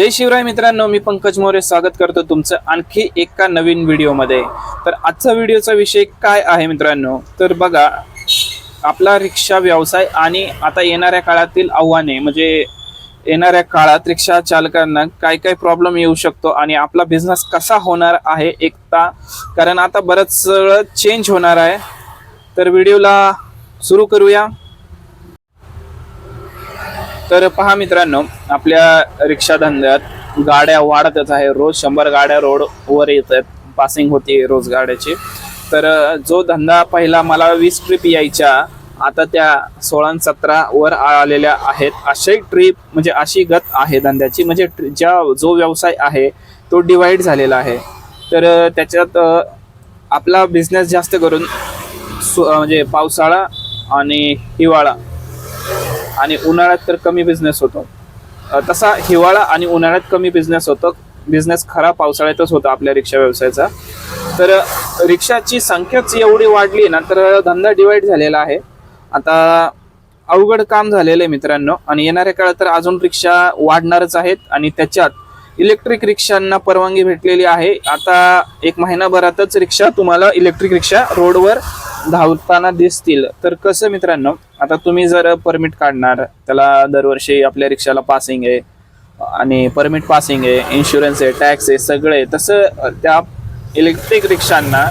जय शिवराय मित्रांनो मी पंकज मोरे स्वागत करतो तुमचं आणखी एका नवीन व्हिडिओमध्ये. तर आजचा व्हिडिओचा विषय काय आहे मित्रांनो? तर बघा आपला रिक्षा व्यवसाय आणि आता येणाऱ्या काळातील आव्हाने म्हणजे येणाऱ्या काळात रिक्षा चालकांना काय काय प्रॉब्लेम येऊ शकतो आणि आपला बिझनेस कसा होणार आहे एकता? कारण आता बरंच चेंज होणार आहे. तर व्हिडिओला सुरू करूया. तर पहा मित्रांनो आपल्या रिक्षा धंद्यात गाड्या वाढतच आहे. रोज शंभर गाड्या रोडवर येत आहेत पासिंग होते रोज गाड्याची. तर जो धंदा पहिला मला वीस ट्रिप यायच्या आता त्या सोळा सतरा वर आलेल्या आहेत. अशी ट्रिप म्हणजे अशी गत आहे धंद्याची. म्हणजे ट्रि- ज्या जो व्यवसाय आहे तो डिवाइड झालेला आहे. तर त्याच्यात आपला बिझनेस जास्त करून सु- म्हणजे पावसाळा आणि हिवाळा आणि उन्हाळ्यात तर कमी बिझनेस होतो. तसा हिवाळा आणि उन्हाळ्यात कमी बिझनेस होतो. बिझनेस खरा पावसाळ्यातच होता आपल्या रिक्षा व्यवसायाचा. तर रिक्षाची संख्याच एवढी वाढली ना तर धंदा डिवाइड झालेला आहे. आता अवघड काम झालेलं आहे मित्रांनो. आणि येणाऱ्या काळात तर अजून रिक्षा वाढणारच आहेत. आणि त्याच्यात इलेक्ट्रिक रिक्षांना परवानगी भेटलेली आहे. आता एक महिनाभरातच रिक्षा तुम्हाला इलेक्ट्रिक रिक्षा रोडवर धावताना दिसतील. तर कसं मित्रांनो आता तुम्ही जर परमिट काढणार त्याला दरवर्षी आपल्या रिक्षाला पासिंग आहे आणि परमिट पासिंग आहे इन्शुरन्स आहे टॅक्स आहे सगळं आहे तसं त्या इलेक्ट्रिक रिक्षांना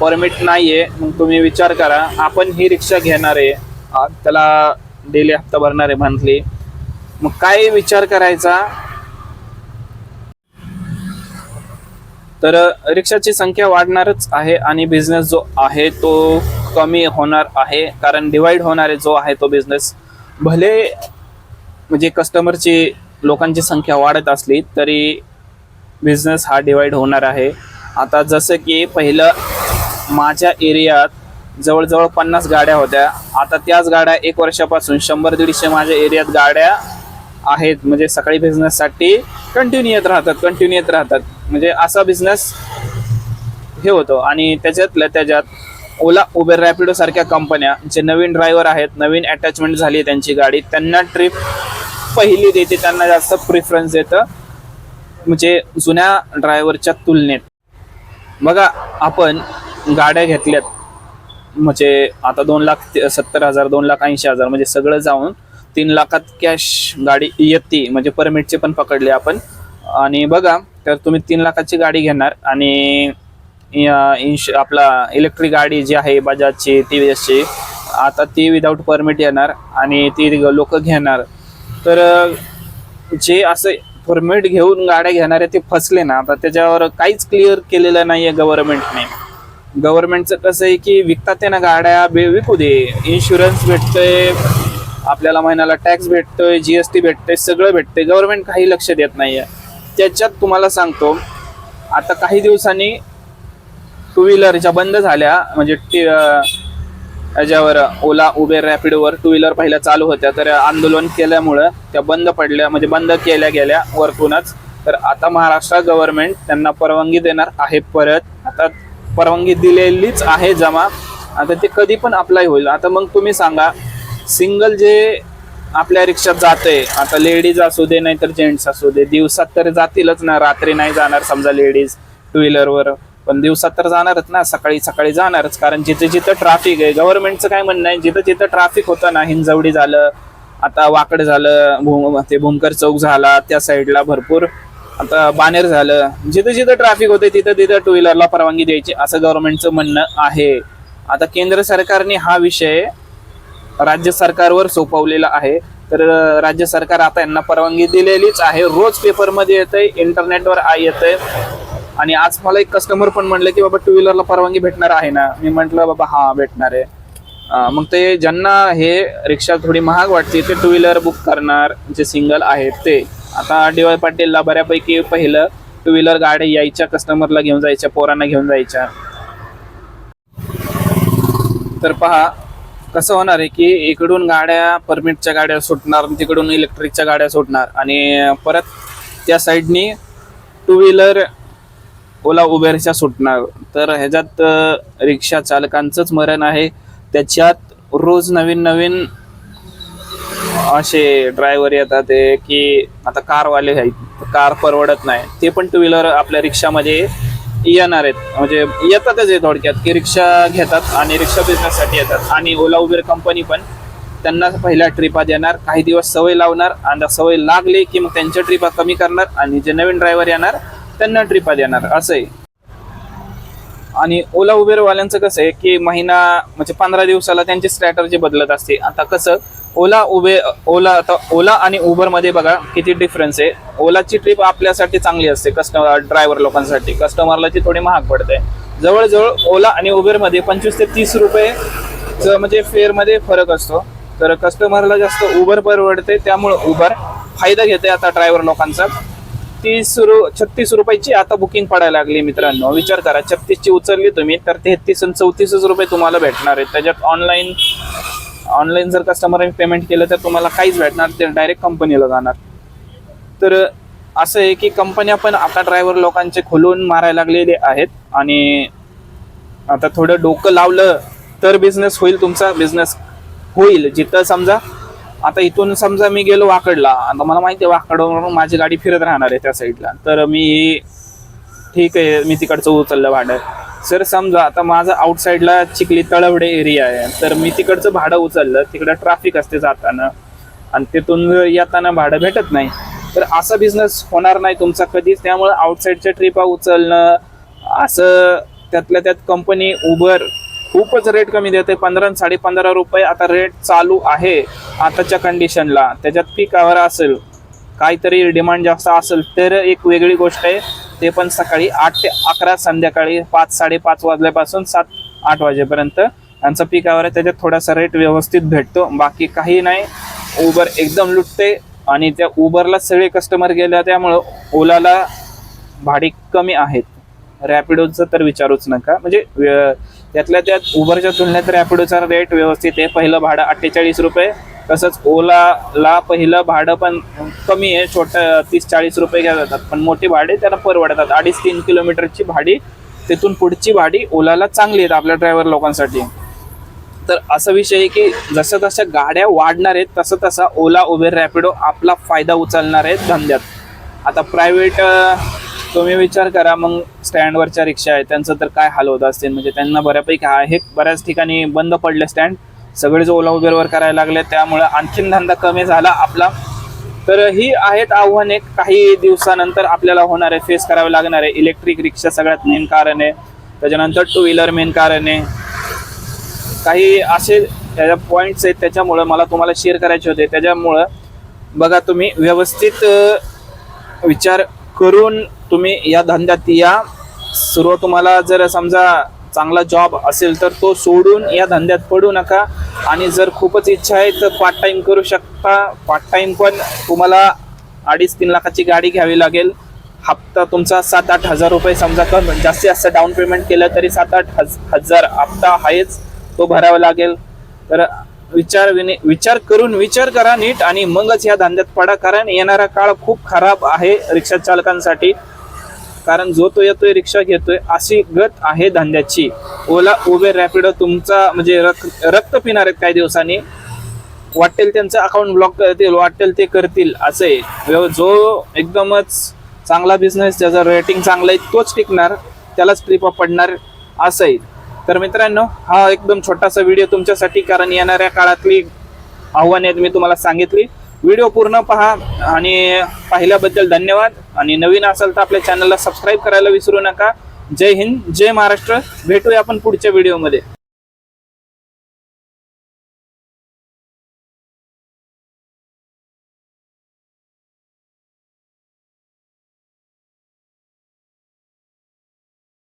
परमिट नाही आहे मग तुम्ही विचार करा आपण ही रिक्षा घेणार आहे त्याला डेली हप्ता भरणार आहे मंथली मग काय विचार करायचा? तर रिक्षाची संख्या वाढणारच आहे आणि बिझनेस जो आहे तो कमी होणार आहे. कारण डिवाइड होणारे जो आहे तो बिझनेस भले म्हणजे कस्टमरची लोकांची संख्या वाढत असली तरी बिझनेस हा डिवाइड होणार आहे. आता जसं की पहिलं माझ्या एरियात जवळजवळ पन्नास गाड्या होत्या. आता त्याच गाड्या एक वर्षापासून शंभर दीडशे माझ्या एरियात गाड्या आहेत. म्हणजे सकाळी बिझनेससाठी कंटिन्यू येत राहतात कंटिन्यू येत राहतात. म्हणजे असा बिझनेस हे होतो. आणि त्याच्यातल्या त्याच्यात ओला उबेर रॅपिडो सारख्या कंपन्या जे नवीन ड्रायव्हर आहेत नवीन अटॅचमेंट झाली आहे त्यांची गाडी त्यांना ट्रिप पहिली देते त्यांना जास्त प्रिफरन्स देतं. म्हणजे जुन्या ड्रायव्हरच्या तुलनेत. बघा आपण गाड्या घेतल्यात. म्हणजे आता दोन लाख ते- सत्तर हजार दोन लाख ऐंशी हजार म्हणजे सगळं जाऊन तीन लाखात कॅश गाडी येते. म्हणजे परमिटचे पण पकडले आपण. आणि बघा तर तुम्ही तीन लाखाची गाडी घेणार आणि इन्श आपला इलेक्ट्रिक गाडी जी आहे बजाजची टी व्ही एसची आता ती विदाऊट परमिट येणार आणि ती लोक घेणार. तर जे असं परमिट घेऊन गाड्या घेणारे ते फसले ना आता त्याच्यावर काहीच क्लिअर केलेलं नाही आहे गव्हर्नमेंटने गव्हर्नमेंटचं कसं आहे की विकतात ते ना गाड्या बे विकू दे. इन्शुरन्स भेटतोय आपल्याला महिन्याला टॅक्स भेटतोय जी एस टी भेटतोय सगळं भेटतंय. गव्हर्नमेंट काही लक्ष देत नाही आहे त्याच्यात तुम्हाला सांगतो आता काही दिवसांनी टू व्हीलरच्या बंद झाल्या म्हणजे टी याच्यावर ओला उबेर रॅपिडोवर टू व्हीलर पहिल्या चालू होत्या तर आंदोलन केल्यामुळं त्या बंद पडल्या म्हणजे बंद केल्या गेल्या वरतूनच. तर आता महाराष्ट्र गव्हर्नमेंट त्यांना परवानगी देणार आहे परत. आता परवानगी दिलेलीच आहे जमा. आता ते कधी पण अप्लाय होईल. आता मग तुम्ही सांगा सिंगल जे आपल्या रिक्षात जाते आता लेडीज असू दे नाही तर जेंट्स असू दे. दिवसात तर जातीलच ना. रात्री नाही जाणार समजा लेडीज टू व्हीलरवर पण दिवसात तर जाणारच ना. सकाळी सकाळी जाणारच. कारण जिथे जिथं ट्रॅफिक आहे गव्हर्नमेंटचं काय म्हणणं आहे? जिथं जिथं ट्रॅफिक होतं ना हिंजवडी झालं आता वाकड झालं भूम ते भूमकर चौक झाला त्या साईडला भरपूर आता बानेर झालं. जिथं जिथं ट्रॅफिक होते तिथं तिथं टू व्हीलरला परवानगी द्यायची असं गव्हर्नमेंटचं म्हणणं आहे. आता केंद्र सरकारने हा विषय राज्य सरकारवर सोपवलेलं आहे. तर राज्य सरकार आता यांना परवानगी दिलेलीच आहे. रोज पेपरमध्ये येतंय इंटरनेटवर आ येतंय. आणि आज मला एक कस्टमर पण म्हणलं की बाबा टू व्हीलरला परवानगी भेटणार आहे ना. मी म्हटलं बाबा हा भेटणार आहे. मग ते ज्यांना हे रिक्षा थोडी महाग वाटते ते टू व्हीलर बुक करणार जे सिंगल आहेत ते. आता डी वाय पाटीलला बऱ्यापैकी पहिलं टू व्हीलर गाड्या यायच्या कस्टमरला घेऊन जायच्या पोरांना घेऊन जायच्या. तर पहा कसं होणार आहे की इकडून गाड्या परमिटच्या गाड्या सुटणार तिकडून इलेक्ट्रिकच्या गाड्या सुटणार आणि परत त्या साईडनी टू व्हीलर ओला उबेरच्या सुटणार. तर ह्याच्यात रिक्षा चालकांचंच मरण आहे. त्याच्यात रोज नवीन नवीन असे ड्रायव्हर येतात की आता कारवाले आहेत. कार परवडत नाही. ते पण टू व्हीलर आपल्या रिक्षामध्ये येणार आहेत. म्हणजे येतातच आहे थोडक्यात की रिक्षा घेतात आणि रिक्षा बिझनेससाठी येतात. आणि ओला उबेर कंपनी पण त्यांना पहिल्या ट्रिपा देणार काही दिवस सवय लावणार आणि सवय लागली की मग त्यांच्या ट्रिपा कमी करणार आणि जे नवीन ड्रायव्हर येणार त्यांना ट्रिपा देणार असं आहे आणि ओला उबेरवाल्यांचं कसं आहे की महिना म्हणजे पंधरा दिवसाला त्यांची स्ट्रॅटर्जी बदलत असते. आता कसं ओला उबे ओला आता ओला आणि उबरमध्ये बघा किती डिफरन्स आहे. ओलाची ट्रिप आपल्यासाठी चांगली असते कस्टमर ड्रायव्हर लोकांसाठी. कस्टमरला ती थोडी महाग पडते. जवळजवळ ओला आणि उबेरमध्ये पंचवीस ते तीस रुपये म्हणजे फेअरमध्ये फरक असतो. तर कस्टमरला जास्त उबर परवडते त्यामुळं उबर फायदा घेते आता ड्रायव्हर लोकांचा. तीस रु छत्तीस रुपयाची आता बुकिंग पडायला लागली मित्रांनो. विचार करा छत्तीसची उचलली तुम्ही तर तेहतीस आणि चौतीसच रुपये तुम्हाला भेटणार आहेत. त्याच्यात ऑनलाईन ऑनलाईन जर कस्टमरने पेमेंट केलं तर तुम्हाला काहीच भेटणार ते डायरेक्ट कंपनीला जाणार. तर असं आहे की कंपन्या पण आता ड्रायव्हर लोकांचे खोलून मारायला लागलेले आहेत आणि आता थोडं डोकं लावलं तर बिझनेस होईल तुमचा बिझनेस होईल जिथं समजा. आता इथून समजा मी गेलो वाकडला आता मला माहिती आहे वाकडवरून माझी गाडी फिरत राहणार आहे त्या साईडला तर मी ठीक आहे मी तिकडचं उचललं भाडं. सर समजा आता माझं आउटसाईडला चिखली तळवडे एरिया आहे तर मी तिकडचं भाडं उचललं तिकडं ट्रॅफिक असते जाताना आणि तिथून येताना भाडं भेटत नाही. तर असा बिझनेस होणार नाही तुमचा कधीच त्यामुळे आउटसाईडच्या ट्रिपा उचलणं असं त्यातल्या त्यात कंपनी उबर खूपच रेट कमी देते. पंधरा साडेपंधरा साडे पंधरा रुपये आता रेट चालू आहे आताच्या कंडिशनला त्याच्यात पीक आवर असेल काहीतरी डिमांड जास्त असेल तर एक वेगळी गोष्ट आहे. ते पण सकाळी आठ ते अकरा संध्याकाळी पाच साडेपाच वाजल्यापासून सात आठ वाजेपर्यंत यांचा पिकावर आहे. त्याच्यात थोडासा रेट व्यवस्थित भेटतो. बाकी काही नाही. उबर एकदम लुटते आणि त्या उबरला सगळे कस्टमर गेल्या त्यामुळं ओलाला भाडे कमी आहेत. रॅपिडोचं तर विचारूच नका. म्हणजे व्य- त्यातल्या त्यात उबरच्या तुलनेत रॅपिडोचा रेट व्यवस्थित आहे. पहिलं भाडं अठ्ठेचाळीस रुपये तसंच ओलाला पहिलं भाडं पण कमी आहे छोटं तीस चाळीस रुपये घ्या जातात. पण मोठी भाडे त्याला परवडतात. अडीच तीन किलोमीटरची भाडी तिथून पुढची भाडी ओलाला चांगली आहेत आपल्या ड्रायव्हर लोकांसाठी. तर असा विषय आहे की जसं तशा गाड्या वाढणार आहेत तसं तसा ओला उबेर रॅपिडो आपला फायदा उचलणार आहेत धंद्यात. आता प्रायव्हेट तुम्ही विचार करा मग स्टँडवरच्या रिक्षा आहेत त्यांचं तर काय हाल होत असतील? म्हणजे त्यांना बऱ्यापैकी आहे बऱ्याच ठिकाणी बंद पडले स्टँड सगळेच ओला उबेरवर करायला लागले त्यामुळे आणखीन धंदा कमी झाला आपला. तर ही आहेत आव्हाने. काही दिवसानंतर आपल्याला होणारे फेस करावे लागणार आहे. इलेक्ट्रिक रिक्षा सगळ्यात मेन कारण आहे. त्याच्यानंतर टू व्हीलर मेन कारण आहे. काही असे त्याच्या पॉईंट्स आहेत त्याच्यामुळं मला तुम्हाला शेअर करायचे होते. त्याच्यामुळं बघा तुम्ही व्यवस्थित विचार करून तुम्ही या धंद्यात या. सुरुवात तुम्हाला जर समजा चांगला जॉब असेल तर तो सोडून या धंद्यात पडू नका. आणि जर खूपच इच्छा आहे तर पार्ट टाइम करू शकता. पार्ट टाइम पण तुम्हाला अडीच तीन लाखाची गाडी घ्यावी लागेल. हप्ता तुमचा सात आठ हजार रुपये समजा कम जास्तीत जास्त डाऊन पेमेंट केलं तरी सात आठ हज हजार हप्ता आहेच तो भरावा लागेल. तर विचार विने विचार करून विचार करा नीट आणि मगच या धंद्यात पडा कारण येणारा काळ खूप खराब आहे रिक्षा चालकांसाठी. कारण जो तो येतोय रिक्षा घेतोय अशी गत आहे धंद्याची. ओला उबेर रॅपिडो तुमचा म्हणजे रक्त रक्त पिणार आहेत काही दिवसांनी. वाटेल त्यांचं अकाउंट ब्लॉक करतील वाटेल ते करतील असं आहे व्यव- जो एकदमच चांगला बिझनेस ज्याचं रेटिंग चांगलं आहे तोच टिकणार त्यालाच ट्रिपा पडणार असं आहे तर मित्रांनो हा एकदम छोटासा व्हिडिओ तुमच्यासाठी कारण येणाऱ्या काळातली आव्हाने मी तुम्हाला सांगितली. व्हिडिओ पूर्ण पहा आणि पाहिल्याबद्दल धन्यवाद. आणि नवीन असेल तर आपल्या चॅनलला सबस्क्राईब करायला विसरू नका. जय हिंद जय महाराष्ट्र. भेटूया आपण पुढच्या व्हिडिओमध्ये